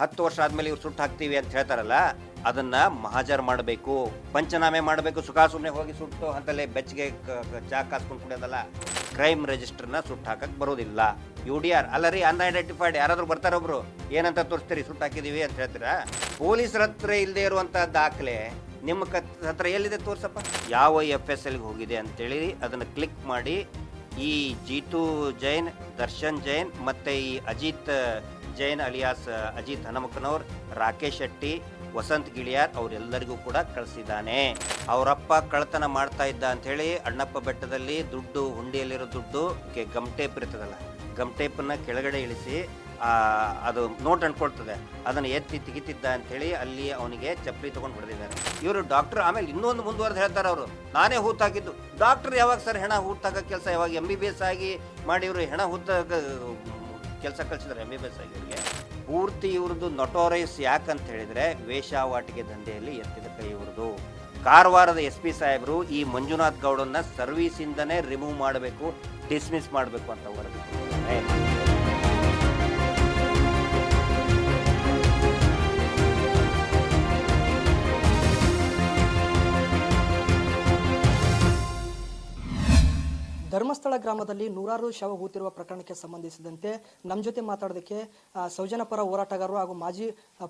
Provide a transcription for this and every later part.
ಹತ್ತು ವರ್ಷ ಆದ್ಮೇಲೆ ಇವ್ರು ಸುಟ್ಟು ಹಾಕ್ತೀವಿ ಅಂತ ಹೇಳ್ತಾರಲ್ಲ, ಅದನ್ನ ಮಹಾಜರ್ ಮಾಡಬೇಕು, ಪಂಚನಾಮೆ ಮಾಡಬೇಕು, ಸುಖ ಸುಮ್ಮನೆ ಹೋಗಿ ಸುಟ್ಟು ಅಂತಲೇ ಬೆಚ್ಚಗೆ ಚಾ ಕಾಸ್ಕೊಂಡು ಕುಡಿಯೋದಲ್ಲ ಕ್ರೈಮ್ ರಿಜಿಸ್ಟರ್ನ ಸುಟ್ಟು ಹಾಕಕ್ ಬರೋದಿಲ್ಲ. ಯು ಡಿ ಆರ್ ಅಲ್ಲ ರೀ ಅನ್ಐಡೆಂಟಿಫೈಡ್ ಯಾರಾದ್ರೂ ಬರ್ತಾರ ಒಬ್ರು, ಏನಂತ ತೋರಿಸ್ತೀರಿ, ಸುಟ್ಟು ಹಾಕಿದೀವಿ ಅಂತ ಹೇಳ್ತೀರಾ? ಪೊಲೀಸರ ಹತ್ರ ಇಲ್ಲದೆ ಇರುವಂತ ದಾಖಲೆ ನಿಮ್ಮ ಕತ್ ಹತ್ರ ಎಲ್ಲಿದೆ ತೋರ್ಸಪ್ಪ? ಯಾವ ಎಫ್ ಎಸ್ ಎಲ್ಗೆ ಹೋಗಿದೆ ಅಂತೇಳಿ ಅದನ್ನ ಕ್ಲಿಕ್ ಮಾಡಿ, ಈ ಜೀತು ಜೈನ್, ದರ್ಶನ್ ಜೈನ್, ಮತ್ತೆ ಈ ಅಜಿತ್ ಜೈನ್ ಅಲಿಯಾಸ್ ಅಜಿತ್ ಹನುಮಕ್ಕನವ್ರ ರಾಕೇಶ್ ಶೆಟ್ಟಿ, ವಸಂತ್ ಗಿಳಿಯಾರ್ ಅವರೆಲ್ಲರಿಗೂ ಕೂಡ ಕಳಿಸಿದ್ದಾನೆ. ಅವರಪ್ಪ ಕಳ್ತನ ಮಾಡ್ತಾ ಇದ್ದ ಅಂತ ಹೇಳಿ ಅಣ್ಣಪ್ಪ ಬೆಟ್ಟದಲ್ಲಿ ದುಡ್ಡು, ಹುಂಡಿಯಲ್ಲಿರೋ ದುಡ್ಡು ಕೆ, ಗಮ್ ಟೇಪ್ ಇರ್ತದಲ್ಲ, ಗಮ್ ಟೇಪನ್ನು ಕೆಳಗಡೆ ಇಳಿಸಿ ಅದು ನೋಟ್ ಅನ್ಕೊಳ್ತದೆ ಅದನ್ನು ಎತ್ತಿ ತೆಗಿತಿದ್ದ ಅಂತ ಹೇಳಿ ಅಲ್ಲಿ ಅವನಿಗೆ ಚಪ್ಪಲಿ ತಗೊಂಡು ಹೊಡೆದಿದ್ದಾರೆ. ಇವರು ಡಾಕ್ಟರ್ ಆಮೇಲೆ ಇನ್ನೊಂದು ಮುಂದುವರೆದು ಹೇಳ್ತಾರೆ ಅವರು. ನಾನೇ ಹೂತಾಗಿದ್ದು. ಹಾಕಿದ್ದು ಡಾಕ್ಟರ್ ಯಾವಾಗ ಸರ್ ಹೆಣ ಹೂತಾಗ ಕೆಲಸ? ಯಾವಾಗ ಎಂ ಬಿ ಬಿ ಎಸ್ ಆಗಿ ಮಾಡಿ ಇವರು ಹೆಣ ಹೂತ ಕೆಲಸ ಕಲಿಸಿದ್ರು ಎಂ ಬಿ ಬಿ ಎಸ್ ಆಗಿ ಪೂರ್ತಿ ಇವ್ರದ್ದು ನೊಟೋರೈಸ್ ಯಾಕಂತ ಹೇಳಿದ್ರೆ ದಂಧೆಯಲ್ಲಿ ಎತ್ತಿದ ಕೈ ಇವ್ರದ್ದು ಕಾರವಾರದ ಎಸ್ ಪಿ ಸಾಹೇಬರು ಈ ಮಂಜುನಾಥ್ ಗೌಡನ್ನ ಸರ್ವೀಸಿಂದನೇ ರಿಮೂವ್ ಮಾಡಬೇಕು ಡಿಸ್ಮಿಸ್ ಮಾಡಬೇಕು ಅಂತ ವರದಿ ಧರ್ಮಸ್ಥಳ ಗ್ರಾಮದಲ್ಲಿ ನೂರಾರು ಶವ ಹೂತಿರುವ ಪ್ರಕರಣಕ್ಕೆ ಸಂಬಂಧಿಸಿದಂತೆ ನಮ್ಮ ಜೊತೆ ಮಾತಾಡೋದಕ್ಕೆ ಸೌಜನ್ಯ ಪರ ಹೋರಾಟಗಾರರು ಹಾಗೂ ಮಾಜಿ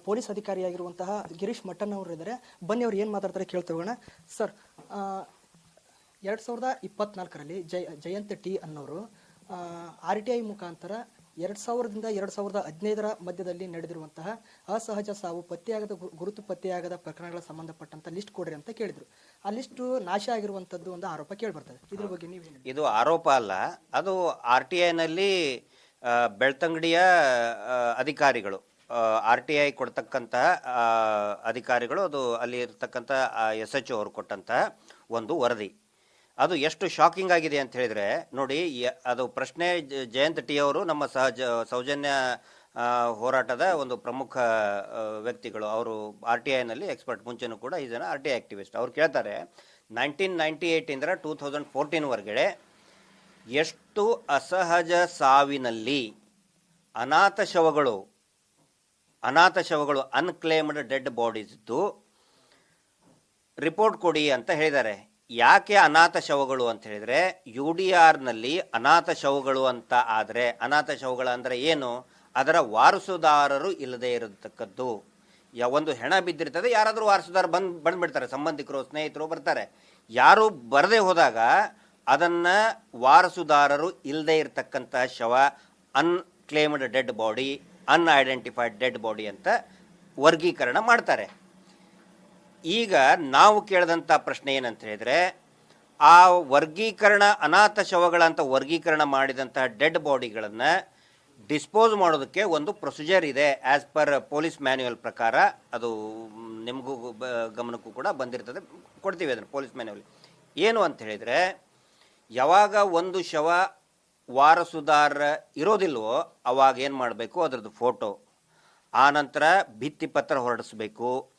ಪೊಲೀಸ್ ಅಧಿಕಾರಿಯಾಗಿರುವಂತಹ ಗಿರೀಶ್ ಮಟ್ಟನ್ ಅವರು ಇದ್ದಾರೆ ಬನ್ನಿ ಅವ್ರು ಏನು ಮಾತಾಡ್ತಾರೆ ಕೇಳ್ತೋಗೋಣ ಸರ್ ಎರಡು ಸಾವಿರದ ಇಪ್ಪತ್ನಾಲ್ಕರಲ್ಲಿ ಜಯ, ಜಯಂತ್ ಟಿ ಅನ್ನೋರು ಆರ್ ಟಿ ಐ ಮುಖಾಂತರ ಎರಡು ಸಾವಿರದಿಂದ ಎರಡು ಸಾವಿರದ ಹದಿನೈದರ ಮಧ್ಯದಲ್ಲಿ ನಡೆದಿರುವಂತಹ ಅಸಹಜ ಸಾವು, ಪತ್ತೆಯಾಗದ ಗುರುತು ಪತ್ತೆಯಾಗದ ಪ್ರಕರಣಗಳ ಸಂಬಂಧಪಟ್ಟಂತ ಲಿಸ್ಟ್ ಕೊಡ್ರಿ ಅಂತ ಕೇಳಿದ್ರು. ಆ ಲಿಸ್ಟ್ ನಾಶ ಆಗಿರುವಂತದ್ದು ಒಂದು ಆರೋಪ ಕೇಳ್ಬರ್ತದೆ. ಇದ್ರ ಬಗ್ಗೆ ನೀವು ಇದು ಆರೋಪ ಅಲ್ಲ, ಅದು ಆರ್ ಟಿ ಐನಲ್ಲಿ ಬೆಳ್ತಂಗಡಿಯ ಅಧಿಕಾರಿಗಳು ಆರ್ ಟಿ ಐ ಕೊಡ್ತಕ್ಕಂತಹ ಅಧಿಕಾರಿಗಳು, ಅದು ಅಲ್ಲಿ ಇರ್ತಕ್ಕಂಥ ಎಸ್ ಎಚ್ ಅವರು ಕೊಟ್ಟಂತಹ ಒಂದು ವರದಿ. ಅದು ಎಷ್ಟು ಶಾಕಿಂಗ್ ಆಗಿದೆ ಅಂತ ಹೇಳಿದ್ರೆ, ನೋಡಿ ಅದು ಪ್ರಶ್ನೆ ಜಯಂತ್ ಟಿ ಅವರು ನಮ್ಮ ಸಹಜ, ಸೌಜನ್ಯ ಹೋರಾಟದ ಒಂದು ಪ್ರಮುಖ ವ್ಯಕ್ತಿಗಳು. ಅವರು ಆರ್ ಟಿ ಐನಲ್ಲಿ ಎಕ್ಸ್ಪರ್ಟ್ ಮುಂಚೆನೂ ಕೂಡ ಇದನ್ನು ಆರ್ ಟಿ ಐ ಆಕ್ಟಿವಿಸ್ಟ್ ಅವ್ರು ಕೇಳ್ತಾರೆ ನೈನ್ಟೀನ್ ನೈಂಟಿ ಏಯ್ಟಿಂದ ಟೂ ತೌಸಂಡ್ ಫೋರ್ಟೀನ್ವರೆಗೆ ಎಷ್ಟು ಅಸಹಜ ಸಾವಿನಲ್ಲಿ ಅನಾಥ ಶವಗಳು ಅನಾಥ ಶವಗಳು ಅನ್ಕ್ಲೇಮ್ಡ್ ಡೆಡ್ ಬಾಡೀಸ್ ಇದ್ದು ರಿಪೋರ್ಟ್ ಕೊಡಿ ಅಂತ ಹೇಳಿದ್ದಾರೆ. ಯಾಕೆ ಅನಾಥ ಶವಗಳು ಅಂತ ಹೇಳಿದ್ರೆ, ಯು ಡಿ ಆರ್ನಲ್ಲಿ ಅನಾಥ ಶವಗಳು ಅಂತ ಆದರೆ, ಅನಾಥ ಶವಗಳು ಅಂದರೆ ಏನು? ಅದರ ವಾರಸುದಾರರು ಇಲ್ಲದೆ ಇರತಕ್ಕದ್ದು. ಯಾವ ಒಂದು ಹೆಣ ಬಿದ್ದಿರ್ತದೆ, ಯಾರಾದರೂ ವಾರಸುದಾರ ಬಂದು, ಬಂದ್ಬಿಡ್ತಾರೆ, ಸಂಬಂಧಿಕರು, ಸ್ನೇಹಿತರು ಬರ್ತಾರೆ. ಯಾರು ಬರದೇ ಹೋದಾಗ ಅದನ್ನು ವಾರಸುದಾರರು ಇಲ್ಲದೆ ಇರತಕ್ಕಂತಹ ಶವ unclaimed dead body unidentified dead body ಅಂತ ವರ್ಗೀಕರಣ ಮಾಡ್ತಾರೆ. ಈಗ ನಾವು ಕೇಳಿದಂಥ ಪ್ರಶ್ನೆ ಏನಂತ ಹೇಳಿದ್ರೆ, ಆ ವರ್ಗೀಕರಣ ಅನಾಥ ಶವಗಳಂತ ವರ್ಗೀಕರಣ ಮಾಡಿದಂತಹ ಡೆಡ್ ಬಾಡಿಗಳನ್ನು ಡಿಸ್ಪೋಸ್ ಮಾಡೋದಕ್ಕೆ ಒಂದು ಪ್ರೊಸೀಜರ್ ಇದೆ ಆ್ಯಸ್ ಪರ್ ಪೊಲೀಸ್ ಮ್ಯಾನ್ಯುವಲ್ ಪ್ರಕಾರ. ಅದು ನಿಮಗೂ ಗಮನಕ್ಕೂ ಕೂಡ ಬಂದಿರ್ತದೆ. ಕೊಡ್ತೀವಿ ಅದನ್ನು ಪೊಲೀಸ್ ಮ್ಯಾನ್ಯುವಲ್ ಏನು ಅಂತ ಹೇಳಿದರೆ, ಯಾವಾಗ ಒಂದು ಶವ ವಾರಸುದಾರ ಇರೋದಿಲ್ವೋ ಅವಾಗ ಏನು ಮಾಡಬೇಕು, ಅದರದ್ದು ಫೋಟೋ. ಆನಂತರ ಭಿತ್ತಿಪತ್ರ ಹೊರಡಿಸ್ಬೇಕು.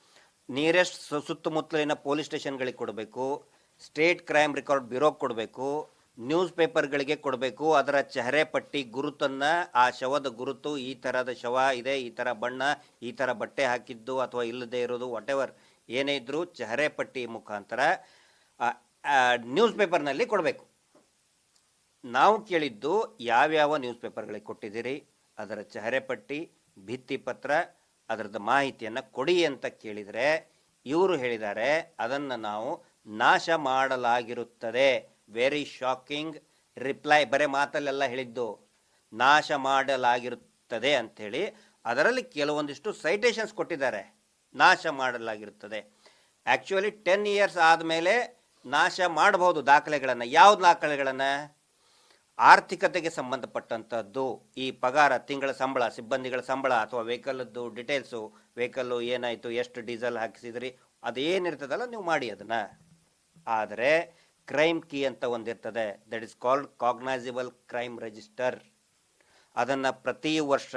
ನಿಯರೆಸ್ಟ್ ಸುತ್ತಮುತ್ತಲಿನ ಪೊಲೀಸ್ ಸ್ಟೇಷನ್ಗಳಿಗೆ ಕೊಡಬೇಕು ಸ್ಟೇಟ್ ಕ್ರೈಮ್ ರೆಕಾರ್ಡ್ ಬ್ಯೂರೋಗೆ ಕೊಡಬೇಕು ನ್ಯೂಸ್ ಪೇಪರ್ಗಳಿಗೆ ಕೊಡಬೇಕು, ಅದರ ಚೆಹರೆ ಪಟ್ಟಿ, ಗುರುತನ್ನು, ಆ ಶವದ ಗುರುತು, ಈ ಥರದ ಶವ ಇದೆ, ಈ ಥರ ಬಣ್ಣ, ಈ ಥರ ಬಟ್ಟೆ ಹಾಕಿದ್ದು ಅಥವಾ ಇಲ್ಲದೆ ಇರೋದು ವಾಟ್ ಎವರ್ ಏನೇ ಇದ್ದರೂ ಚೆಹರೆ ಪಟ್ಟಿ ಮುಖಾಂತರ ನ್ಯೂಸ್ ಪೇಪರ್ನಲ್ಲಿ ಕೊಡಬೇಕು. ನಾವು ಕೇಳಿದ್ದು ಯಾವ್ಯಾವ ನ್ಯೂಸ್ ಪೇಪರ್ಗಳಿಗೆ ಕೊಟ್ಟಿದ್ದೀರಿ, ಅದರ ಚಹರೆ ಪಟ್ಟಿ, ಭಿತ್ತಿಪತ್ರ ಅದರದ್ದು ಮಾಹಿತಿಯನ್ನು ಕೊಡಿ ಅಂತ ಕೇಳಿದರೆ ಇವರು ಹೇಳಿದ್ದಾರೆ, ಅದನ್ನು ನಾವು ನಾಶ ಮಾಡಲಾಗಿರುತ್ತದೆ. ವೆರಿ ಶಾಕಿಂಗ್ ರಿಪ್ಲೈ ಬರೀ ಮಾತಲ್ಲೆಲ್ಲ ಹೇಳಿದ್ದು, ನಾಶ ಮಾಡಲಾಗಿರುತ್ತದೆ ಅಂಥೇಳಿ ಅದರಲ್ಲಿ ಕೆಲವೊಂದಿಷ್ಟು ಸೈಟೇಷನ್ಸ್ ಕೊಟ್ಟಿದ್ದಾರೆ. ನಾಶ ಮಾಡಲಾಗಿರುತ್ತದೆ. ಆ್ಯಕ್ಚುಲಿ ಟೆನ್ ಇಯರ್ಸ್ ಆದಮೇಲೆ ನಾಶ ಮಾಡಬಹುದು ದಾಖಲೆಗಳನ್ನು. ಯಾವ ದಾಖಲೆಗಳನ್ನು? ಆರ್ಥಿಕತೆಗೆ ಸಂಬಂಧಪಟ್ಟಂಥದ್ದು, ಈ ಪಗಾರ, ತಿಂಗಳ ಸಂಬಳ, ಸಿಬ್ಬಂದಿಗಳ ಸಂಬಳ ಅಥವಾ ವೆಹಿಕಲ್ದು ಡಿಟೇಲ್ಸು ವೆಹಿಕಲ್ಲು ಏನಾಯಿತು, ಎಷ್ಟು ಡೀಸೆಲ್ ಹಾಕಿಸಿದ್ರಿ, ಅದೇನಿರ್ತದಲ್ಲ ನೀವು ಮಾಡಿ ಅದನ್ನು. ಆದರೆ ಕ್ರೈಮ್ ಕೀ ಅಂತ ಒಂದಿರ್ತದೆ. That is called cognizable crime register ಅದನ್ನು ಪ್ರತಿ ವರ್ಷ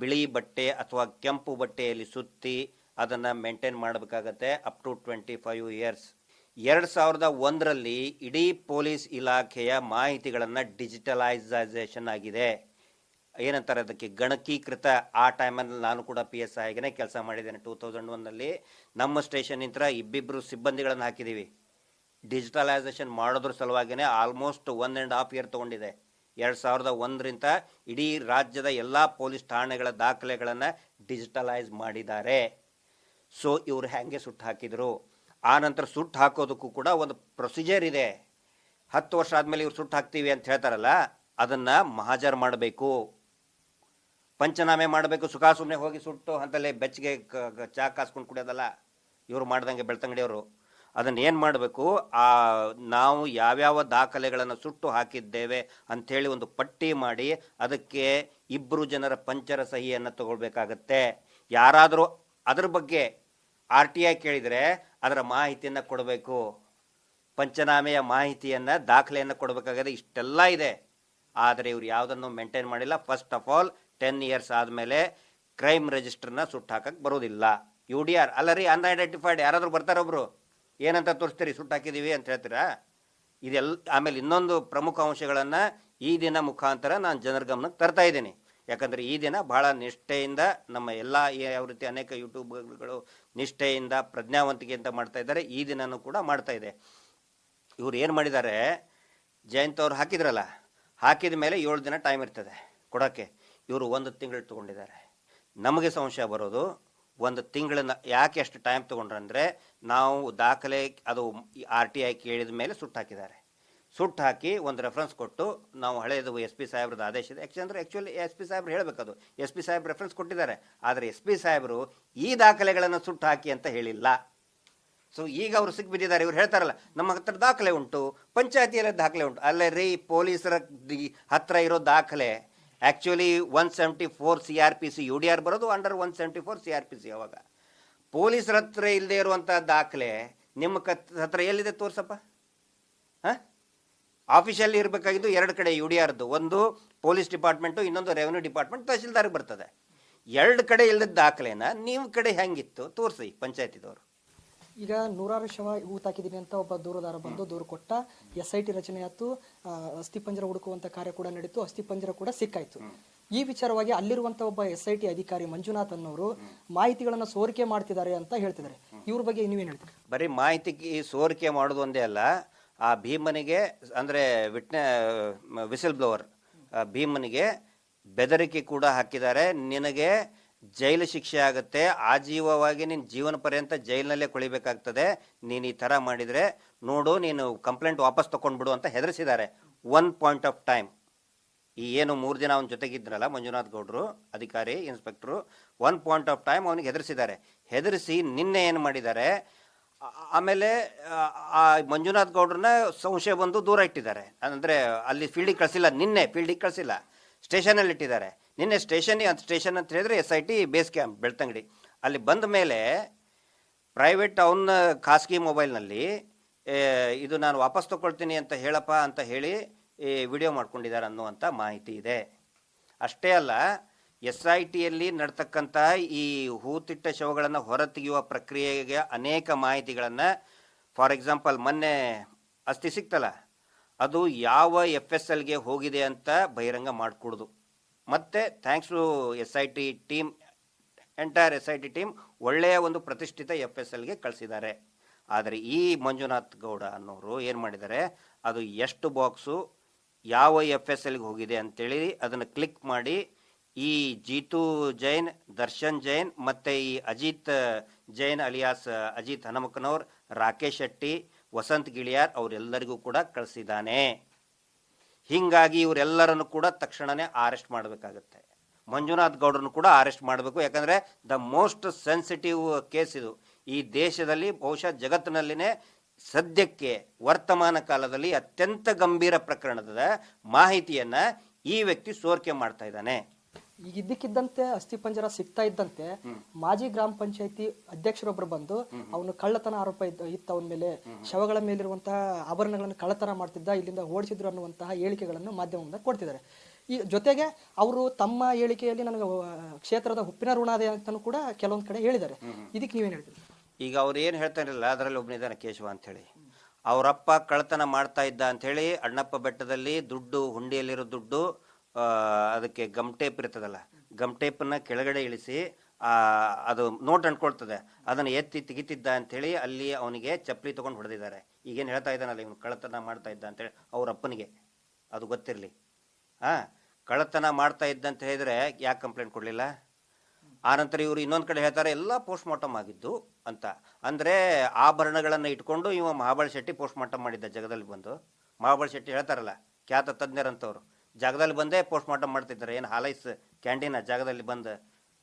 ಬಿಳಿ ಬಟ್ಟೆ ಅಥವಾ ಕೆಂಪು ಬಟ್ಟೆಯಲ್ಲಿ ಸುತ್ತಿ ಅದನ್ನು ಮೇಂಟೈನ್ ಮಾಡಬೇಕಾಗತ್ತೆ up to twenty five years ಎರಡು ಸಾವಿರದ ಒಂದರಲ್ಲಿ ಇಡೀ ಪೊಲೀಸ್ ಇಲಾಖೆಯ ಮಾಹಿತಿಗಳನ್ನು ಡಿಜಿಟಲೈಸೇಷನ್ ಆಗಿದೆ. ಏನಂತಾರೆ ಅದಕ್ಕೆ? ಗಣಕೀಕೃತ. ಆ ಟೈಮಲ್ಲಿ ನಾನು ಕೂಡ ಪಿ ಎಸ್ ಆಗಿನೇ ಕೆಲಸ ಮಾಡಿದ್ದೇನೆ. ಟೂ ತೌಸಂಡ್ ಒನ್ನಲ್ಲಿ ನಮ್ಮ ಸ್ಟೇಷನ್ ಇಂತ್ರ ಇಬ್ಬಿಬ್ಬರು ಸಿಬ್ಬಂದಿಗಳನ್ನು ಹಾಕಿದ್ದೀವಿ. ಡಿಜಿಟಲೈಸೇಷನ್ ಮಾಡೋದ್ರ ಸಲುವಾಗಿನೇ almost one and half year ತೊಗೊಂಡಿದೆ. ಎರಡು ಸಾವಿರದ ಒಂದರಿಂದ ಇಡೀ ರಾಜ್ಯದ ಎಲ್ಲ ಪೊಲೀಸ್ ಠಾಣೆಗಳ ದಾಖಲೆಗಳನ್ನು ಡಿಜಿಟಲೈಸ್ ಮಾಡಿದ್ದಾರೆ. ಸೊ, ಇವರು ಹೇಗೆ ಸುಟ್ಟು ಹಾಕಿದರು? ಆ ನಂತರ ಸುಟ್ಟು ಹಾಕೋದಕ್ಕೂ ಕೂಡ ಒಂದು ಪ್ರೊಸೀಜರ್ ಇದೆ. ಹತ್ತು ವರ್ಷ ಆದಮೇಲೆ ಇವ್ರು ಸುಟ್ಟು ಹಾಕ್ತೀವಿ ಅಂತ ಹೇಳ್ತಾರಲ್ಲ, ಅದನ್ನು ಮಹಾಜರ್ ಮಾಡಬೇಕು. ಪಂಚನಾಮೆ ಮಾಡಬೇಕು, ಸುಖ ಸುಮ್ಮನೆ ಹೋಗಿ ಸುಟ್ಟು ಅಂತಲೇ ಬೆಚ್ಚಗೆ ಚಾ ಕಾಸ್ಕೊಂಡು ಕುಡಿಯೋದಲ್ಲ, ಇವರು ಮಾಡ್ದಂಗೆ ಬೆಳ್ತಂಗಡಿಯವರು. ಅದನ್ನು ಏನು ಮಾಡಬೇಕು, ಆ, ನಾವು ಯಾವ್ಯಾವ ದಾಖಲೆಗಳನ್ನು ಸುಟ್ಟು ಹಾಕಿದ್ದೇವೆ ಅಂಥೇಳಿ ಒಂದು ಪಟ್ಟಿ ಮಾಡಿ, ಅದಕ್ಕೆ ಇಬ್ಬರು ಜನರ ಪಂಚರ ಸಹಿಯನ್ನು ತಗೊಳ್ಬೇಕಾಗತ್ತೆ. ಯಾರಾದರೂ ಅದರ ಬಗ್ಗೆ ಆರ್ ಟಿ ಐ ಕೇಳಿದರೆ ಅದರ ಮಾಹಿತಿಯನ್ನು ಕೊಡಬೇಕು. ಪಂಚನಾಮೆಯ ಮಾಹಿತಿಯನ್ನು, ದಾಖಲೆಯನ್ನು ಕೊಡಬೇಕಾಗಿದೆ ಇಷ್ಟೆಲ್ಲ ಇದೆ. ಆದರೆ ಇವ್ರು ಯಾವುದನ್ನು ಮೇಂಟೈನ್ ಮಾಡಿಲ್ಲ. First of all ten years ಆದಮೇಲೆ ಕ್ರೈಮ್ ರಿಜಿಸ್ಟರ್ನ ಸುಟ್ಟು ಹಾಕಕ್ಕೆ ಬರೋದಿಲ್ಲ. ಯು ಡಿ ಆರ್ ಅಲ್ಲ ರೀ ಅನ್ಐಡೆಂಟಿಫೈಡ್ ಯಾರಾದರೂ ಬರ್ತಾರೆ ಒಬ್ರು. ಏನಂತ ತೋರಿಸ್ತೀರಿ ಸುಟ್ಟು ಹಾಕಿದ್ದೀವಿ ಅಂತ ಹೇಳ್ತೀರಾ? ಇದೆಲ್ಲ, ಆಮೇಲೆ ಇನ್ನೊಂದು ಪ್ರಮುಖ ಅಂಶಗಳನ್ನು ಈ ದಿನ ಮುಖಾಂತರ ನಾನು ಜನರ ಗಮನಕ್ಕೆ ತರ್ತಾ ಇದ್ದೀನಿ. ಯಾಕಂದರೆ ಈ ದಿನ ಬಹಳ ನಿಷ್ಠೆಯಿಂದ ನಮ್ಮ ಎಲ್ಲ ಯಾವ ರೀತಿ ಅನೇಕ ಯೂಟ್ಯೂಬ್ಗಳು ನಿಷ್ಠೆಯಿಂದ ಪ್ರಜ್ಞಾವಂತಿಕೆಯಿಂದ ಮಾಡ್ತಾ ಇದ್ದಾರೆ, ಈ ದಿನನೂ ಕೂಡ ಮಾಡ್ತಾ ಇದೆ. ಇವ್ರು ಏನು ಮಾಡಿದ್ದಾರೆ, ಜಯಂತ್ ಅವ್ರು ಹಾಕಿದ್ರಲ್ಲ, ಹಾಕಿದ ಮೇಲೆ ಏಳು ದಿನ ಟೈಮ್ ಇರ್ತದೆ ಕೊಡೋಕ್ಕೆ ಇವರು ಒಂದು ತಿಂಗಳು ತೊಗೊಂಡಿದ್ದಾರೆ. ನಮಗೆ ಸಂಶಯ ಬರೋದು, ಒಂದು ತಿಂಗಳನ್ನ ಯಾಕೆ ಅಷ್ಟು ಟೈಮ್ ತೊಗೊಂಡ್ರಂದ್ರೆ, ನಾವು ದಾಖಲೆ, ಅದು ಆರ್ ಟಿ ಐ ಕೇಳಿದ ಮೇಲೆ ಸುಟ್ಟು ಹಾಕಿದ್ದಾರೆ. ಸುಟ್ಟು ಹಾಕಿ ಒಂದು ರೆಫರೆನ್ಸ್ ಕೊಟ್ಟು ನಾವು ಹಳೆಯದು ಎಸ್ ಪಿ ಸಾಹೇಬ್ರದ್ದು ಆದೇಶ ಇದೆ. ಯಾಕೆಂದ್ರೆ ಆ್ಯಕ್ಚುಲಿ ಎಸ್ ಪಿ ಸಾಹೇಬ್ರು ಹೇಳಬೇಕದು ಎಸ್ ಪಿ ಸಾಹೇಬ್ ರೆಫರೆನ್ಸ್ ಕೊಟ್ಟಿದ್ದಾರೆ. ಆದರೆ ಎಸ್ ಪಿ ಸಾಹೇಬರು ಈ ದಾಖಲೆಗಳನ್ನು ಸುಟ್ಟು ಹಾಕಿ ಅಂತ ಹೇಳಿಲ್ಲ. ಸೊ ಈಗ ಅವರು ಸಿಕ್ಬಿದ್ದಿದ್ದಾರೆ ಇವ್ರು ಹೇಳ್ತಾರಲ್ಲ, ನಮ್ಮ ಹತ್ರ ದಾಖಲೆ ಉಂಟು, ಪಂಚಾಯತಿಯಲ್ಲಿ ದಾಖಲೆ ಉಂಟು. ಅಲ್ಲೇ ರೀ ಪೊಲೀಸರ ಹತ್ರ ಇರೋ ದಾಖಲೆ. Actually one seventy four C R P C U D R ಬರೋದು under one seventy four C R P C ಅವಾಗ. ಪೊಲೀಸರ ಹತ್ರ ಇಲ್ಲದೆ ಇರುವಂಥ ದಾಖಲೆ, ನಿಮ್ಮ ಕತ್, ಹತ್ರ ಎಲ್ಲಿದೆ ತೋರ್ಸಪ್ಪ? ಹಾಂ? ಆಫೀಸಲ್ಲಿ ಇರಬೇಕಾಗಿದ್ದು ಎರಡು ಕಡೆ ಯು ಡಿ ಆರ್ದು ಒಂದು ಪೊಲೀಸ್ ಡಿಪಾರ್ಟ್ಮೆಂಟು ಇನ್ನೊಂದು ರೆವೆನ್ಯೂ ಡಿಪಾರ್ಟ್ಮೆಂಟ್ ತಹಸೀಲ್ದಾರ್ಗೆ ಬರ್ತದೆ. ಎರಡು ಕಡೆ ಇಲ್ಲದ ದಾಖಲೆನ ನಿಮ್ಮ ಕಡೆ ಹೆಂಗಿತ್ತು ತೋರಿಸಿ ಪಂಚಾಯತಿದವರು. ಈಗ ನೂರಾರು ಶವ ಊತಾಕಿದ್ದೀನಿ ಅಂತ ಒಬ್ಬ ದೂರದಾರ ಬಂದು ದೂರು ಕೊಟ್ಟ. ಎಸ್ ಐ ಟಿ ರಚನೆ ಆಯ್ತು. ಆ, ಅಸ್ಥಿಪಂಜರ ಹುಡುಕುವಂತ ಕಾರ್ಯ ಕೂಡ ನಡೀತು. ಅಸ್ಥಿಪಂಜರ ಕೂಡ ಸಿಕ್ಕಾಯಿತು. ಈ ವಿಚಾರವಾಗಿ ಅಲ್ಲಿರುವಂಥ ಒಬ್ಬ ಎಸ್ ಐ ಟಿ ಅಧಿಕಾರಿ ಮಂಜುನಾಥ್ ಅನ್ನೋರು ಮಾಹಿತಿಗಳನ್ನು ಸೋರಿಕೆ ಮಾಡ್ತಿದ್ದಾರೆ ಅಂತ ಹೇಳ್ತಿದ್ದಾರೆ. ಇವ್ರ ಬಗ್ಗೆ ನೀವೇನು ಹೇಳ್ತೀರಿ? ಬರೀ ಮಾಹಿತಿ ಸೋರಿಕೆ ಮಾಡೋದು ಒಂದೇ ಅಲ್ಲ. ಆ ಭೀಮನಿಗೆ, ಅಂದರೆ ವಿಟ್ನೆ ವಿಸಿಲ್ ಬ್ಲೋವರ್ ಭೀಮನಿಗೆ ಬೆದರಿಕೆ ಕೂಡ ಹಾಕಿದ್ದಾರೆ. ನಿನಗೆ ಜೈಲು ಶಿಕ್ಷೆ ಆಗುತ್ತೆ. ಆಜೀವವಾಗಿ ನಿನ್ನ ಜೀವನ ಪರ್ಯಂತ ಜೈಲಿನಲ್ಲೇ ಕೊಳಿಬೇಕಾಗ್ತದೆ. ನೀನು ಈ ಥರ ಮಾಡಿದರೆ ನೋಡು, ನೀನು ಕಂಪ್ಲೇಂಟ್ ವಾಪಸ್ ತೊಗೊಂಡ್ಬಿಡು ಅಂತ ಹೆದರಿಸಿದ್ದಾರೆ. ಒನ್ ಪಾಯಿಂಟ್ ಆಫ್ ಟೈಮ್ ಈ ಏನು ಮೂರು ದಿನ ಅವನ ಜೊತೆಗಿದ್ರಲ್ಲ ಮಂಜುನಾಥ್ ಗೌಡ್ರು, ಅಧಿಕಾರಿ ಇನ್ಸ್ಪೆಕ್ಟ್ರು ಒನ್ ಪಾಯಿಂಟ್ ಆಫ್ ಟೈಮ್ ಅವನಿಗೆ ಹೆದರಿಸಿದ್ದಾರೆ. ಹೆದರಿಸಿ ನಿನ್ನೆ ಏನು ಮಾಡಿದ್ದಾರೆ? ಆಮೇಲೆ ಆ, ಮಂಜುನಾಥ್ ಗೌಡ್ರನ್ನ ಸಂಶಯ ಬಂದು ದೂರ ಇಟ್ಟಿದ್ದಾರೆ. ಅಂದರೆ ಅಲ್ಲಿ ಫೀಲ್ಡಿಗೆ ಕಳಿಸಿಲ್ಲ ನಿನ್ನೆ ಫೀಲ್ಡಿಗೆ ಕಳಿಸಿಲ್ಲ. ಸ್ಟೇಷನಲ್ಲಿ ಇಟ್ಟಿದ್ದಾರೆ. ನಿನ್ನೆ ಸ್ಟೇಷನ್ ಸ್ಟೇಷನ್ ಅಂತ ಹೇಳಿದ್ರೆ S I T base camp Belthangady. ಅಲ್ಲಿ ಬಂದ ಮೇಲೆ ಪ್ರೈವೇಟ್ ಅವನ್ನ ಖಾಸಗಿ ಮೊಬೈಲ್ನಲ್ಲಿ ಇದು ನಾನು ವಾಪಸ್ ತೊಗೊಳ್ತೀನಿ ಅಂತ ಹೇಳಪ್ಪ ಅಂತ ಹೇಳಿ ಈ ವಿಡಿಯೋ ಮಾಡ್ಕೊಂಡಿದ್ದಾರೆ ಅನ್ನುವಂಥ ಮಾಹಿತಿ ಇದೆ. ಅಷ್ಟೇ ಅಲ್ಲ ಎಸ್ ಐ ಟಿಯಲ್ಲಿ ನಡ್ತಕ್ಕಂಥ ಈ ಹೂತಿಟ್ಟ ಶವಗಳನ್ನು ಹೊರತೆಗೆಯುವ ಪ್ರಕ್ರಿಯೆಗೆ ಅನೇಕ ಮಾಹಿತಿಗಳನ್ನು, ಫಾರ್ ಎಕ್ಸಾಂಪಲ್, ಮೊನ್ನೆ ಅಸ್ಥಿ ಸಿಕ್ತಲ್ಲ, ಅದು ಯಾವ ಎಫ್ ಎಸ್ ಎಲ್ಗೆ ಹೋಗಿದೆ ಅಂತ ಬಹಿರಂಗ ಮಾಡಿಕೊಡ್ದು. ಮತ್ತು thanks to S I T team entire S I T team ಒಳ್ಳೆಯ ಒಂದು ಪ್ರತಿಷ್ಠಿತ ಎಫ್ ಎಸ್ ಎಲ್ಗೆ ಕಳಿಸಿದ್ದಾರೆ. ಆದರೆ ಈ ಮಂಜುನಾಥ್ ಗೌಡ ಅನ್ನೋರು ಏನು ಮಾಡಿದ್ದಾರೆ, ಅದು ಎಷ್ಟು ಬಾಕ್ಸು, ಯಾವ ಎಫ್ ಎಸ್ ಎಲ್ಗೆ ಹೋಗಿದೆ ಅಂತೇಳಿ ಅದನ್ನು ಕ್ಲಿಕ್ ಮಾಡಿ ಈ ಜೀತು ಜೈನ್, ದರ್ಶನ್ ಜೈನ್ ಮತ್ತು ಈ ಅಜಿತ್ ಜೈನ್ ಅಲಿಯಾಸ್ ಅಜಿತ್ ಹನುಮಕ್ಕನವ್ರು ರಾಕೇಶ್ ಶೆಟ್ಟಿ, ವಸಂತ್ ಗಿಳಿಯಾರ್ ಅವರೆಲ್ಲರಿಗೂ ಕೂಡ ಕಳಿಸಿದ್ದಾನೆ. ಹೀಗಾಗಿ ಇವರೆಲ್ಲರನ್ನು ಕೂಡ ತಕ್ಷಣನೇ ಅರೆಸ್ಟ್ ಮಾಡಬೇಕಾಗುತ್ತೆ. ಮಂಜುನಾಥ್ ಗೌಡ್ರನ್ನು ಕೂಡ ಅರೆಸ್ಟ್ ಮಾಡಬೇಕು. ಯಾಕಂದರೆ ದ ಮೋಸ್ಟ್ ಸೆನ್ಸಿಟಿವ್ ಕೇಸ್ ಇದು. ಈ ದೇಶದಲ್ಲಿ ಬಹುಶಃ ಜಗತ್ತಿನಲ್ಲಿನೇ ಸದ್ಯಕ್ಕೆ ವರ್ತಮಾನ ಕಾಲದಲ್ಲಿ ಅತ್ಯಂತ ಗಂಭೀರ ಪ್ರಕರಣದ ಮಾಹಿತಿಯನ್ನು ಈ ವ್ಯಕ್ತಿ ಸೋರಿಕೆ ಮಾಡ್ತಾ ಇದ್ದಾನೆ. ಈಗ ಇದ್ದಕ್ಕಿದ್ದಂತೆ ಅಸ್ಥಿಪಂಜರ ಸಿಗ್ತಾ ಇದ್ದಂತೆ ಮಾಜಿ ಗ್ರಾಮ ಪಂಚಾಯತಿ ಅಧ್ಯಕ್ಷರೊಬ್ಬರು ಬಂದು ಅವನು ಕಳ್ಳತನ ಆರೋಪ ಇದ್ದ ಇತ್ತು ಅವನ ಮೇಲೆ ಶವಗಳ ಮೇಲಿರುವಂತಹ ಆಭರಣಗಳನ್ನು ಕಳ್ಳತನ ಮಾಡ್ತಿದ್ದ ಇಲ್ಲಿಂದ ಓಡಿಸಿದ್ರು ಅನ್ನುವಂತಹ ಹೇಳಿಕೆಗಳನ್ನು ಮಾಧ್ಯಮದಿಂದ ಕೊಡ್ತಿದ್ದಾರೆ. ಈ ಜೊತೆಗೆ ಅವರು ತಮ್ಮ ಹೇಳಿಕೆಯಲ್ಲಿ ನನಗೆ ಕ್ಷೇತ್ರದ ಉಪ್ಪಿನ ಋಣ ಇದೆ ಅಂತಲೂ ಕೂಡ ಕೆಲವೊಂದು ಕಡೆ ಹೇಳಿದ್ದಾರೆ. ಇದಕ್ಕೆ ನೀವೇನು ಹೇಳ್ತೀರಿ? ಈಗ ಅವ್ರು ಏನು ಹೇಳ್ತಾರಲ್ಲ ಅದರಲ್ಲಿ ಒಬ್ಬನಿದ್ದಾನೆ ಕೇಶವ ಅಂತೇಳಿ ಅವರಪ್ಪ ಕಳ್ಳತನ ಮಾಡ್ತಾ ಇದ್ದ ಅಂಥೇಳಿ ಅಣ್ಣಪ್ಪ ಬೆಟ್ಟದಲ್ಲಿ ದುಡ್ಡು ಹುಂಡಿಯಲ್ಲಿರೋ ದುಡ್ಡು ಅದಕ್ಕೆ ಗಮ್ ಟೇಪ್ ಇರ್ತದಲ್ಲ, ಗಮ್ ಟೇಪನ್ನು ಕೆಳಗಡೆ ಇಳಿಸಿ ಅದು ನೋಟ್ ಅಂಟ್ಕೊಳ್ತದೆ. ಅದನ್ನು ಎತ್ತಿ ತೆಗಿತಿದ್ದ ಅಂತೇಳಿ ಅಲ್ಲಿ ಅವನಿಗೆ ಚಪ್ಪಲಿ ತೊಗೊಂಡು ಹೊಡೆದಿದ್ದಾರೆ. ಈಗೇನು ಹೇಳ್ತಾ ಇದ್ದಾನಲ್ಲ ಇವನು, ಕಳ್ಳತನ ಮಾಡ್ತಾ ಇದ್ದ ಅಂತೇಳಿ ಅವ್ರ ಅಪ್ಪನಿಗೆ. ಅದು ಗೊತ್ತಿರಲಿ. ಹಾಂ ಕಳ್ಳತನ ಮಾಡ್ತಾ ಇದ್ದ ಅಂತ ಹೇಳಿದ್ರೆ ಯಾಕೆ ಕಂಪ್ಲೇಂಟ್ ಕೊಡಲಿಲ್ಲ? ಆನಂತರ ಇವರು ಇನ್ನೊಂದು ಕಡೆ ಹೇಳ್ತಾರೆ, ಎಲ್ಲ ಪೋಸ್ಟ್ ಮಾರ್ಟಮ್ ಆಗಿದ್ದು ಅಂತ. ಅಂದರೆ ಆಭರಣಗಳನ್ನು ಇಟ್ಕೊಂಡು ಇವ ಮಹಾಬಳ ಶೆಟ್ಟಿ ಪೋಸ್ಟ್ ಮಾರ್ಟಮ್ ಮಾಡಿದ್ದ ಜಗದಲ್ಲಿ ಬಂದು. ಮಹಾಬಳ ಶೆಟ್ಟಿ ಹೇಳ್ತಾರಲ್ಲ, ಖ್ಯಾತ ತಜ್ಞರಂತವ್ರು. ಜಾಗದಲ್ಲಿ ಬಂದೇ ಪೋಸ್ಟ್ ಮಾರ್ಟಮ್ ಮಾಡ್ತಿದ್ದಾರೆ. ಏನು ಹಾಲೈಸ್ ಕ್ಯಾಂಡಿನ ಜಾಗದಲ್ಲಿ ಬಂದು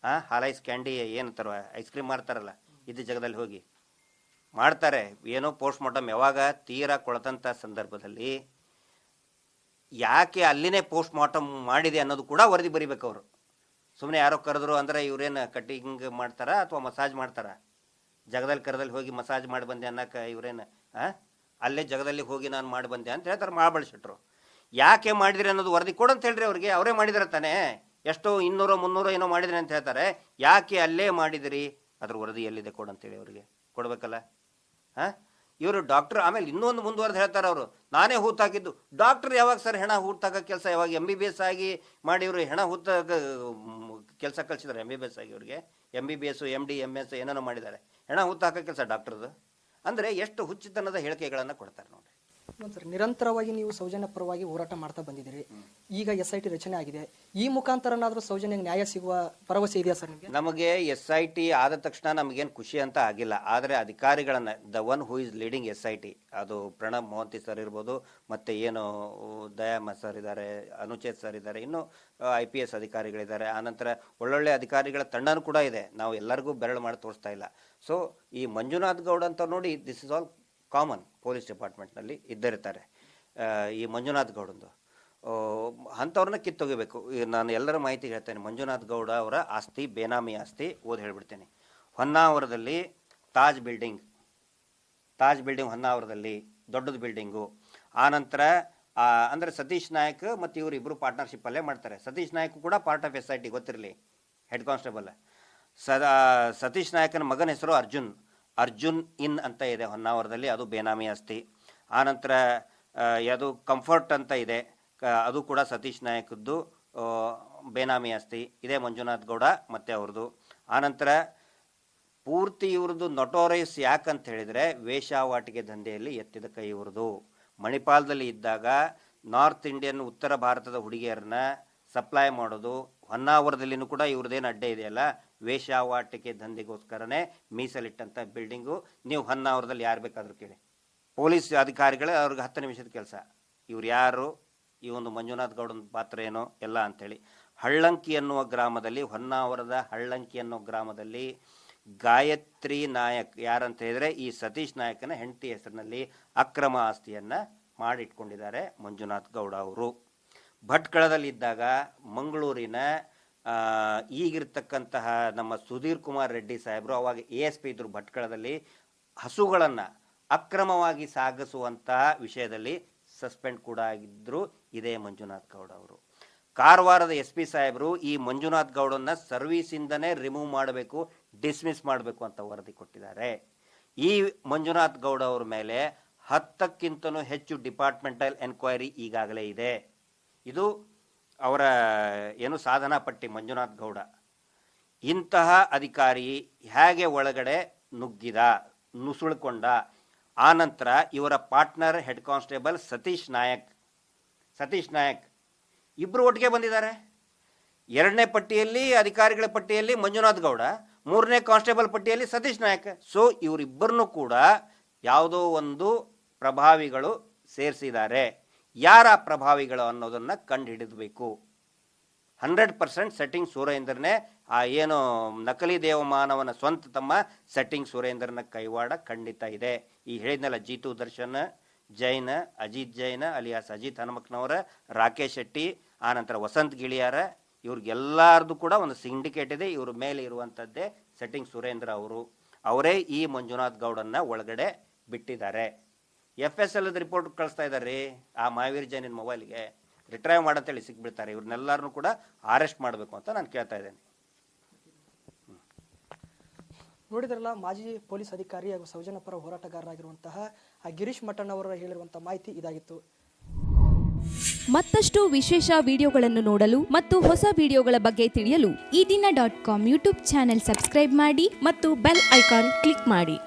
ಹಾಂ ಹಾಲೈಸ್ ಕ್ಯಾಂಡಿ ಏನು ತರುವ ಐಸ್ ಕ್ರೀಮ್ ಮಾಡ್ತಾರಲ್ಲ ಇದ್ದ ಜಾಗದಲ್ಲಿ ಹೋಗಿ. ಮಾಡ್ತಾರೆ. ಏನೋ ಪೋಸ್ಟ್ ಮಾರ್ಟಮ್ ಯಾವಾಗ ತೀರಾ ಕೊಳತಂಥ ಸಂದರ್ಭದಲ್ಲಿ ಯಾಕೆ ಅಲ್ಲಿನೇ ಪೋಸ್ಟ್ ಮಾರ್ಟಮ್ ಮಾಡಿದೆ ಅನ್ನೋದು ಕೂಡ ವರದಿ ಬರಿಬೇಕು ಅವರು. ಸುಮ್ಮನೆ ಯಾರೋ ಕರೆದ್ರು ಅಂದ್ರೆ ಇವ್ರೇನು ಕಟ್ಟಿಂಗ್ ಮಾಡ್ತಾರ ಅಥವಾ ಮಸಾಜ್ ಮಾಡ್ತಾರ? ಜಗದಲ್ಲಿ ಕರೆದಲ್ಲಿ ಹೋಗಿ ಮಸಾಜ್ ಮಾಡಿ ಬಂದೆ ಅನ್ನೋಕೆ ಇವ್ರೇನು ಹಾಂ ಅಲ್ಲೇ ಜಗದಲ್ಲಿ ಹೋಗಿ ನಾನು ಮಾಡಿ ಬಂದೆ ಅಂತ ಹೇಳ್ತಾರೆ. ಮಾಡಿ ಶೆಟ್ರು ಯಾಕೆ ಮಾಡಿದ್ರಿ ಅನ್ನೋದು ವರದಿ ಅಂತ ಹೇಳ್ರಿ ಅವ್ರಿಗೆ. ಅವರೇ ಮಾಡಿದಾರೆ ತಾನೇ. ಎಷ್ಟೋ ಇನ್ನೂರು ಮುನ್ನೂರು ಏನೋ ಮಾಡಿದ್ರಿ ಅಂತ ಹೇಳ್ತಾರೆ. ಯಾಕೆ ಅಲ್ಲೇ ಮಾಡಿದಿರಿ? ಅದ್ರ ವರದಿ ಎಲ್ಲಿದೆ ಕೊಡು ಅಂತೇಳಿ ಅವರಿಗೆ. ಕೊಡ್ಬೇಕಲ್ಲ? ಹಾಂ? ಇವರು ಡಾಕ್ಟರ್, ಆಮೇಲೆ ಇನ್ನೊಂದು ಮುಂದುವರೆದು ಹೇಳ್ತಾರೆ ಅವರು. ನಾನೇ ಹೂತಾಕಿದ್ದು ಡಾಕ್ಟರ್ ಯಾವಾಗ ಸರ್ ಹೆಣ ಹೂತ್ ಕೆಲಸ? ಯಾವಾಗ ಎಂ ಬಿ ಬಿ ಎಸ್ ಆಗಿ ಮಾಡಿ ಇವರು ಹೆಣ ಹೂತ ಕೆಲಸ ಕಲಿಸಿದ್ದಾರೆ ಎಂ ಬಿ ಬಿ ಎಸ್ ಆಗಿ ಇವ್ರಿಗೆ. M B B S M D M S ಏನೇನೋ ಮಾಡಿದ್ದಾರೆ. ಹೆಣ ಹೂತಾಕ ಕೆಲಸ ಡಾಕ್ಟರ್ದು ಅಂದರೆ ಎಷ್ಟು ಹುಚ್ಚುತನದ ಹೇಳಿಕೆಗಳನ್ನು ಕೊಡ್ತಾರೆ ನೋಡಿ ಸರ್ ನಿರಂತರವಾಗಿ ನೀವು ಸೌಜನ್ಯ ಪರವಾಗಿ ಹೋರಾಟ ಮಾಡ್ತಾ ಬಂದಿದ್ದೀರಿ. ಈಗ ಎಸ್ ಐ ಟಿ ರಚನೆ ಆಗಿದೆ. ಈ ಮುಖಾಂತರನಾದರೂ ಸೌಜನ್ಯ ನ್ಯಾಯ ಸಿಗುವ ಭರವಸೆ ಇದೆಯಾ ಸರ್ ನಿಮಗೆ? ನಮಗೆ ಎಸ್ ಐ ಟಿ ಆದ ತಕ್ಷಣ ನಮಗೇನು ಖುಷಿ ಅಂತ ಆಗಿಲ್ಲ. ಆದರೆ ಅಧಿಕಾರಿಗಳನ್ನು the one who is leading S I T ಅದು ಪ್ರಣಬ್ ಮೋಹಂತಿ ಸರ್ ಇರ್ಬೋದು ಮತ್ತೆ ಏನು ದಯಾಮ ಸರ್ ಇದ್ದಾರೆ ಅನುಚೇತ್ ಸರ್ ಇದ್ದಾರೆ ಇನ್ನು ಐ ಪಿ ಎಸ್ ಅಧಿಕಾರಿಗಳಿದ್ದಾರೆ. ಆನಂತರ ಒಳ್ಳೊಳ್ಳೆ ಅಧಿಕಾರಿಗಳ ತಂಡನೂ ಕೂಡ ಇದೆ. ನಾವು ಎಲ್ಲರಿಗೂ ಬೆರಳು ಮಾಡಿ ತೋರಿಸ್ತಾ ಇಲ್ಲ. ಸೊ ಈ ಮಂಜುನಾಥ್ ಗೌಡ್ ಅಂತ ನೋಡಿ this is all common police ಡಿಪಾರ್ಟ್ಮೆಂಟ್ನಲ್ಲಿ ಇದ್ದಿರ್ತಾರೆ. ಈ ಮಂಜುನಾಥ್ ಗೌಡಂದು. ಅಂಥವ್ರನ್ನ ಕಿತ್ತೊಗಿಬೇಕು. ನಾನು ಎಲ್ಲರ ಮಾಹಿತಿ ಹೇಳ್ತೇನೆ. ಮಂಜುನಾಥ್ ಗೌಡ ಅವರ ಆಸ್ತಿ, ಬೇನಾಮಿ ಆಸ್ತಿ ಓದಿ ಹೇಳ್ಬಿಡ್ತೇನೆ. ಹೊನ್ನಾವರದಲ್ಲಿ ತಾಜ್ ಬಿಲ್ಡಿಂಗ್. ತಾಜ್ ಬಿಲ್ಡಿಂಗ್ ಹೊನ್ನಾವರದಲ್ಲಿ, ದೊಡ್ಡದು ಬಿಲ್ಡಿಂಗು. ಆನಂತರ ಅಂದರೆ ಸತೀಶ್ ನಾಯಕ್ ಮತ್ತು ಇವರು ಇಬ್ಬರು ಪಾರ್ಟ್ನರ್ಶಿಪ್ ಅಲ್ಲೇ ಮಾಡ್ತಾರೆ. ಸತೀಶ್ ನಾಯಕ್ ಕೂಡ part of S I T ಗೊತ್ತಿರಲಿ ಹೆಡ್ ಕಾನ್ಸ್ಟೇಬಲ್ ಸದಾ, ಸತೀಶ್ ನಾಯಕನ ಮಗನ ಹೆಸರು ಅರ್ಜುನ್. ಅರ್ಜುನ್ ಇನ್ ಅಂತ ಇದೆ, ಹೊನ್ನಾವರದಲ್ಲಿ. ಅದು ಬೇನಾಮಿ ಆಸ್ತಿ ಆನಂತರ ಯಾವುದು ಕಂಫರ್ಟ್ ಅಂತ ಇದೆ ಅದು ಕೂಡ ಸತೀಶ್ ನಾಯಕದ್ದು ಬೇನಾಮಿ ಆಸ್ತಿ ಇದೇ ಮಂಜುನಾಥ್ ಗೌಡ ಮತ್ತು ಅವ್ರದ್ದು ಆನಂತರ ಪೂರ್ತಿ ಇವ್ರದ್ದು ನೊಟೋರೈಸ್ ಯಾಕಂತ ಹೇಳಿದರೆ ವೇಷಾವಾಟಿಕೆ ದಂಧೆಯಲ್ಲಿ ಎತ್ತಿದ ಕೈ ಇವ್ರದ್ದು ಮಣಿಪಾಲದಲ್ಲಿ ಇದ್ದಾಗ, ನಾರ್ತ್ ಇಂಡಿಯನ್ ಉತ್ತರ ಭಾರತದ ಹುಡುಗಿಯರನ್ನ ಸಪ್ಲೈ ಮಾಡೋದು ಹೊನ್ನಾವರದಲ್ಲಿನೂ ಕೂಡ ಇವ್ರದ್ದೇನು ಅಡ್ಡೆ ಇದೆಯಲ್ಲ? ವೇಷಾವಾಟಿಕೆ ದಂಧೆಗೋಸ್ಕರನೇ ಮೀಸಲಿಟ್ಟಂಥ ಬಿಲ್ಡಿಂಗು. ನೀವು ಹೊನ್ನಾವರದಲ್ಲಿ ಯಾರು ಬೇಕಾದರೂ ಕೇಳಿ. ಪೊಲೀಸ್ ಅಧಿಕಾರಿಗಳೇ ಅವ್ರಿಗೆ ಹತ್ತು ನಿಮಿಷದ ಕೆಲಸ. ಇವ್ರು ಯಾರು? ಈ ಒಂದು ಮಂಜುನಾಥ್ ಗೌಡನ ಪಾತ್ರ ಏನು? ಎಲ್ಲ ಅಂಥೇಳಿ. ಹಳ್ಳಂಕಿ ಅನ್ನುವ ಗ್ರಾಮದಲ್ಲಿ, ಹೊನ್ನಾವರದ ಹಳ್ಳಂಕಿ ಅನ್ನೋ ಗ್ರಾಮದಲ್ಲಿ ಗಾಯತ್ರಿ ನಾಯಕ್ ಯಾರಂತ ಹೇಳಿದ್ರೆ ಈ ಸತೀಶ್ ನಾಯಕನ ಹೆಂಡತಿ ಹೆಸರಿನಲ್ಲಿ ಅಕ್ರಮ ಆಸ್ತಿಯನ್ನು ಮಾಡಿಟ್ಕೊಂಡಿದ್ದಾರೆ ಮಂಜುನಾಥ್ ಗೌಡ ಅವರು. ಭಟ್ಕಳದಲ್ಲಿದ್ದಾಗ ಮಂಗಳೂರಿನ ಈಗಿರ್ತಕ್ಕಂತಹ ನಮ್ಮ ಸುಧೀರ್ ಕುಮಾರ್ ರೆಡ್ಡಿ ಸಾಹೇಬರು, ಅವಾಗ ಎ ಎಸ್ ಪಿ ಇದ್ರು ಭಟ್ಕಳದಲ್ಲಿ, ಹಸುಗಳನ್ನು ಅಕ್ರಮವಾಗಿ ಸಾಗಿಸುವಂತಹ ವಿಷಯದಲ್ಲಿ ಸಸ್ಪೆಂಡ್ ಕೂಡ ಆಗಿದ್ದರು ಇದೇ ಮಂಜುನಾಥ್ ಗೌಡ ಅವರು. ಕಾರವಾರದ ಎಸ್ ಪಿ ಸಾಹೇಬರು ಈ ಮಂಜುನಾಥ್ ಗೌಡನ್ನ ಸರ್ವೀಸಿಂದನೇ ರಿಮೂವ್ ಮಾಡಬೇಕು, ಡಿಸ್ಮಿಸ್ ಮಾಡಬೇಕು ಅಂತ ವರದಿ ಕೊಟ್ಟಿದ್ದಾರೆ. ಈ ಮಂಜುನಾಥ್ ಗೌಡ ಅವ್ರ ಮೇಲೆ ಹತ್ತಕ್ಕಿಂತಲೂ ಹೆಚ್ಚು ಡಿಪಾರ್ಟ್ಮೆಂಟಲ್ ಎನ್ಕ್ವೈರಿ ಈಗಾಗಲೇ ಇದೆ. ಇದು ಅವರ ಏನು ಸಾಧನಾ ಪಟ್ಟಿ ಮಂಜುನಾಥ್ ಗೌಡ. ಇಂತಹ ಅಧಿಕಾರಿ ಹೇಗೆ ಒಳಗಡೆ ನುಗ್ಗಿದ, ನುಸುಳ್ಕೊಂಡ ಆನಂತರ ಇವರ partner, head constable Satish Nayak Satish Nayak ಇಬ್ಬರು ಒಟ್ಟಿಗೆ ಬಂದಿದ್ದಾರೆ. ಎರಡನೇ ಪಟ್ಟಿಯಲ್ಲಿ, ಅಧಿಕಾರಿಗಳ ಪಟ್ಟಿಯಲ್ಲಿ ಮಂಜುನಾಥ್ ಗೌಡ, ಮೂರನೇ ಕಾನ್ಸ್ಟೇಬಲ್ ಪಟ್ಟಿಯಲ್ಲಿ ಸತೀಶ್ ನಾಯಕ್. ಸೊ ಇವರಿಬ್ಬರನ್ನು ಕೂಡ ಯಾವುದೋ ಒಂದು ಪ್ರಭಾವಿಗಳು ಸೇರಿಸಿದ್ದಾರೆ. ಯಾರ ಪ್ರಭಾವಿಗಳು ಅನ್ನೋದನ್ನು ಕಂಡು ಹಿಡಿದಬೇಕು ಹಂಡ್ರೆಡ್ ಪರ್ಸೆಂಟ್ ಸೆಟ್ಟಿಂಗ್ ಸುರೇಂದ್ರನೇ ಆ ಏನು ನಕಲಿ ದೇವಮಾನವನ ಸ್ವಂತ ತಮ್ಮ ಸೆಟ್ಟಿಂಗ್ ಸುರೇಂದ್ರನ ಕೈವಾಡ ಖಂಡಿತ ಇದೆ. ಈ ಹೇಳಿದ್ನಲ್ಲ ಜೀತು ದರ್ಶನ್, ಜೈನ, ಅಜಿತ್ ಜೈನ್, ಅಲಿಯಾಸ್ ಅಜಿತ್ ಹನುಮಕ್ನವರ, ರಾಕೇಶ್ ಶೆಟ್ಟಿ ಆನಂತರ ವಸಂತ್ ಗಿಳಿಯಾರ, ಇವ್ರಿಗೆಲ್ಲಾರ್ದು ಕೂಡ ಒಂದು ಸಿಂಡಿಕೇಟ್ ಇದೆ. ಇವ್ರ ಮೇಲೆ ಇರುವಂಥದ್ದೇ ಸೆಟ್ಟಿಂಗ್ ಸುರೇಂದ್ರ ಅವರು. ಅವರೇ ಈ ಮಂಜುನಾಥ್ ಗೌಡನ್ನ ಒಳಗಡೆ ಬಿಟ್ಟಿದ್ದಾರೆ. ಎಫ್ ಎಸ್ ಎಲ್ ರಿಪೋರ್ಟ್ ಕಳಿಸ್ತಾ ಇದ್ದಾರೆ ಆ ಮಹಾವೀರ್ ಜೈನಿನ ಮೊಬೈಲ್ಗೆ ರಿಟ್ರೈವ್ ಮಾಡಂತೇಳಿ ಸಿಕ್ಬಿಡ್ತಾರೆ. ಇವ್ರನ್ನೆಲ್ಲರನ್ನೂ ಕೂಡ ಅರೆಸ್ಟ್ ಮಾಡಬೇಕು ಅಂತ ನಾನು ಕೇಳ್ತಾ ಇದ್ದೇನೆ. ನೋಡಿದ್ರಲ್ಲ ಮಾಜಿ ಪೊಲೀಸ್ ಅಧಿಕಾರಿ ಹಾಗೂ ಸೌಜನ್ಯ ಪರ ಹೋರಾಟಗಾರರಾಗಿರುವಂತಹ ಆ ಗಿರೀಶ್ ಮಠನ್ ಅವರು ಹೇಳಿರುವಂತಹ ಮಾಹಿತಿ ಇದಾಗಿತ್ತು. ಮತ್ತಷ್ಟು ವಿಶೇಷ ವಿಡಿಯೋಗಳನ್ನು ನೋಡಲು ಮತ್ತು ಹೊಸ ವಿಡಿಯೋಗಳ ಬಗ್ಗೆ ತಿಳಿಯಲು Ee Dina dot com YouTube channel subscribe ಮಾಡಿ ಮತ್ತು ಬೆಲ್ ಐಕಾನ್ ಕ್ಲಿಕ್ ಮಾಡಿ.